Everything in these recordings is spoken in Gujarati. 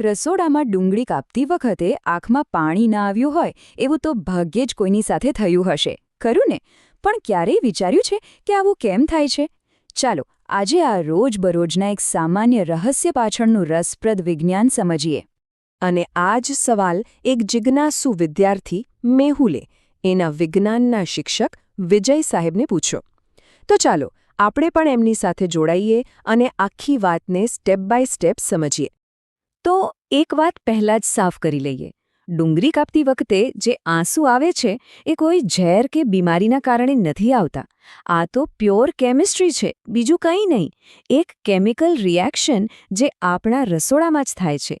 રસોડામાં ડુંગળી કાપતી વખતે આંખમાં પાણી ના આવ્યું હોય, એવું તો ભાગ્યે જ કોઈની સાથે થયું હશે. ખરું ને પણ ક્યારેય વિચાર્યું છે કે આવું કેમ થાય છે? ચાલો, આજે આ રોજબરોજના એક સામાન્ય રહસ્ય પાછળનું રસપ્રદ વિજ્ઞાન સમજીએ. અને આ જ સવાલ એક જિજ્ઞાસુ વિદ્યાર્થી મેહુલે, એના વિજ્ઞાનના શિક્ષક વિજય સાહેબને પૂછ્યો. તો ચાલો, આપણે પણ એમની સાથે જોડાઈએ અને આખી વાતને સ્ટેપ બાય સ્ટેપ સમજીએ. તો એક વાત પહેલાં જ સાફ કરી લઈએ. ડુંગળી કાપતી વખતે જે આંસુ આવે છે, એ કોઈ ઝેર કે બીમારીના કારણે નથી આવતા. આ તો પ્યોર કેમિસ્ટ્રી છે, બીજું કંઈ નહીં. એક કેમિકલ રિએક્શન જે આપણા રસોડામાં જ થાય છે.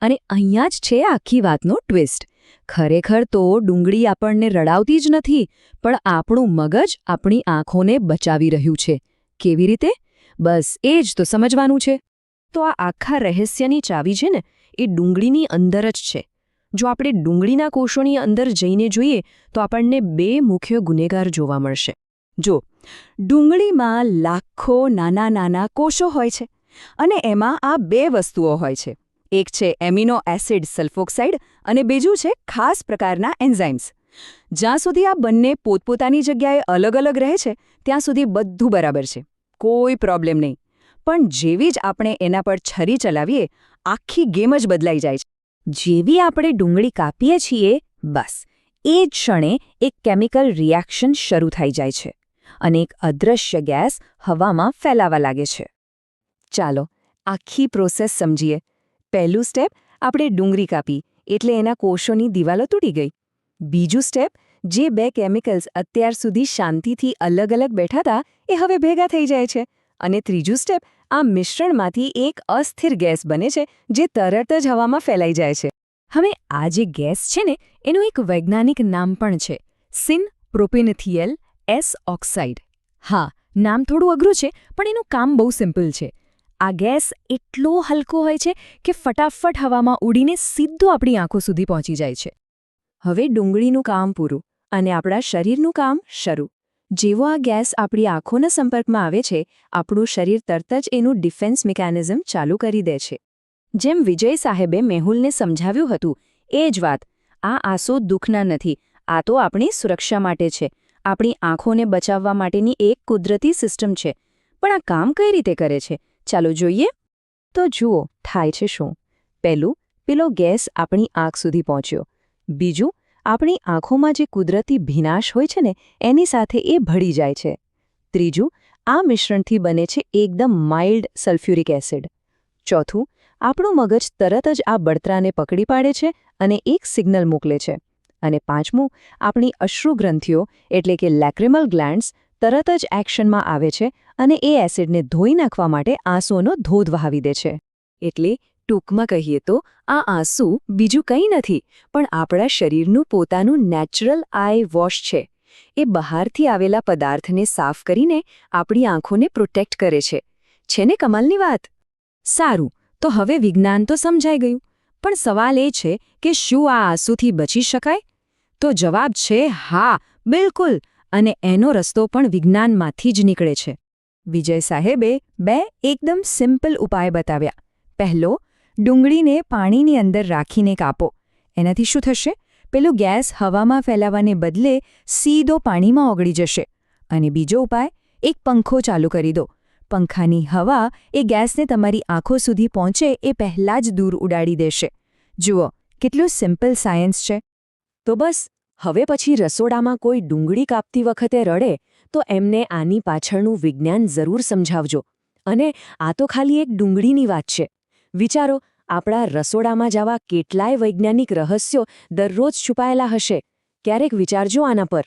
અને અહીંયા જ છે આખી વાતનો ટ્વિસ્ટ. ખરેખર તો ડુંગળી આપણને રડાવતી જ નથી, પણ આપણું મગજ આપણી આંખોને બચાવી રહ્યું છે. કેવી રીતે? બસ એ જ તો સમજવાનું છે. તો આ આખા રહસ્યની ચાવી છે ને, એ ડુંગળીની અંદર જ છે. જો આપણે ડુંગળીના કોષોની અંદર જઈને જોઈએ, તો આપણને બે મુખ્ય ગુનેગાર જોવા મળશે. જો, ડુંગળીમાં લાખો નાના નાના કોષો હોય છે, અને એમાં આ બે વસ્તુઓ હોય છે. એક છે એમિનો એસિડ સલ્ફોક્સાઇડ અને બીજું છે ખાસ પ્રકારના એન્ઝાઇમ્સ. જ્યાં સુધી આ બંને પોતપોતાની જગ્યાએ અલગ અલગ રહે છે, ત્યાં સુધી બધું બરાબર છે. કોઈ પ્રોબ્લેમ નહીં. પણ જેવી જ આપણે એના પર છરી ચલાવીએ, આખી ગેમ જ બદલાઈ જાય છે. જેવી આપણે ડુંગળી કાપીએ છીએ, બસ, એ જ ક્ષણે એક કેમિકલ રિએક્શન શરૂ થઈ જાય છે અને એક અદૃશ્ય ગેસ હવામાં ફેલાવા લાગે છે. ચાલો, આખી પ્રોસેસ સમજીએ. પહેલું સ્ટેપ, આપણે ડુંગળી કાપી, એટલે એના કોષોની દિવાલો તૂટી ગઈ. બીજું સ્ટેપ, જે બે કેમિકલ્સ અત્યાર સુધી શાંતિથી અલગ અલગ બેઠા હતા, એ હવે ભેગા થઈ જાય છે. અને ત્રીજું સ્ટેપ આ મિશ્રણમાંથી એક અસ્થિર ગેસ બને છે, જે તરત જ હવામાં ફેલાઈ જાય છે. હવે આ જે ગેસ છે ને, એનું એક વૈજ્ઞાનિક નામ પણ છે સિન પ્રોપેનથિયલ એસ ઓક્સાઇડ. હા, નામ થોડું અઘરું છે, પણ એનું કામ બહુ સિમ્પલ છે. આ ગેસ એટલો હલકો હોય છે કે ફટાફટ હવામાં ઉડીને સીધો આપણી આંખો સુધી પહોંચી જાય છે. હવે ડુંગળીનું કામ પૂરું, અને આપણા શરીરનું કામ શરૂ. જેવો આ ગેસ આપણી આંખોના સંપર્કમાં આવે છે, આપણું શરીર તરત જ એનું ડિફેન્સ મિકેનિઝમ ચાલુ કરી દે છે. જેમ વિજય સાહેબે મેહુલને સમજાવ્યું હતું, એ જ વાત, આ આંસુ દુઃખના નથી, આ તો આપણી સુરક્ષા માટે છે, આપણી આંખોને બચાવવા માટેની એક કુદરતી સિસ્ટમ છે, પણ આ કામ કઈ રીતે કરે છે, ચાલો જોઈએ? તો જુઓ, થાય છે શું? પહેલું, પેલો ગેસ આપણી આંખ સુધી પહોંચ્યો. બીજું આપણી આંખોમાં જે કુદરતી ભીનાશ હોય છે ને, એની સાથે એ ભળી જાય છે. ત્રીજું, આ મિશ્રણથી બને છે એકદમ માઇલ્ડ સલ્ફ્યુરિક એસિડ. ચોથું, આપણું મગજ તરત જ આ બળતરાને પકડી પાડે છે અને એક સિગ્નલ મોકલે છે. અને પાંચમું, આપણી અશ્રુગ્રંથિઓ, એટલે કે લેક્રિમલ ગ્લેન્ડ્સ, તરત જ એક્શનમાં આવે છે અને એ એસિડને ધોઈ નાખવા માટે આંસુઓનો ધોધ વહાવી દે છે. એટલે ટૂંકમાં કહીએ તો, આ આંસુ બીજું કંઈ નથી, પણ આપણા શરીરનું પોતાનું નેચરલ આઈ વોશ છે. એ બહારથી આવેલા પદાર્થને સાફ કરીને આપણી આંખોને પ્રોટેક્ટ કરે છે. છે ને કમાલની વાત? સારું, તો હવે વિજ્ઞાન તો સમજાઈ ગયું, પણ સવાલ એ છે કે શું આ આંસુથી બચી શકાય? તો જવાબ છે હા, બિલકુલ, અને એનો રસ્તો પણ વિજ્ઞાનમાંથી જ નીકળે છે. વિજય સાહેબે બે એકદમ સિમ્પલ ઉપાય બતાવ્યા. પહેલો ડુંગળીને પાણીની અંદર રાખીને કાપો. એનાથી શું થશે? પેલું ગેસ હવામાં ફેલાવાને બદલે સીધો પાણીમાં ઓગળી જશે. અને બીજો ઉપાય, એક પંખો ચાલુ કરી દો. પંખાની હવા એ ગેસને તમારી આંખો સુધી પહોંચે એ પહેલાં જ દૂર ઉડાડી દેશે. જુઓ, કેટલું સિમ્પલ સાયન્સ છે. તો બસ, હવે પછી રસોડામાં કોઈ ડુંગળી કાપતી વખતે રડે, તો એમને આની પાછળનું વિજ્ઞાન જરૂર સમજાવજો. અને આ તો ખાલી એક ડુંગળીની વાત છે. વિચારો આપણા રસોડામાં જવા કેટલાય વૈજ્ઞાનિક રહસ્યો દરરોજ છુપાયેલા હશે. ક્યારેક વિચારજો આના પર.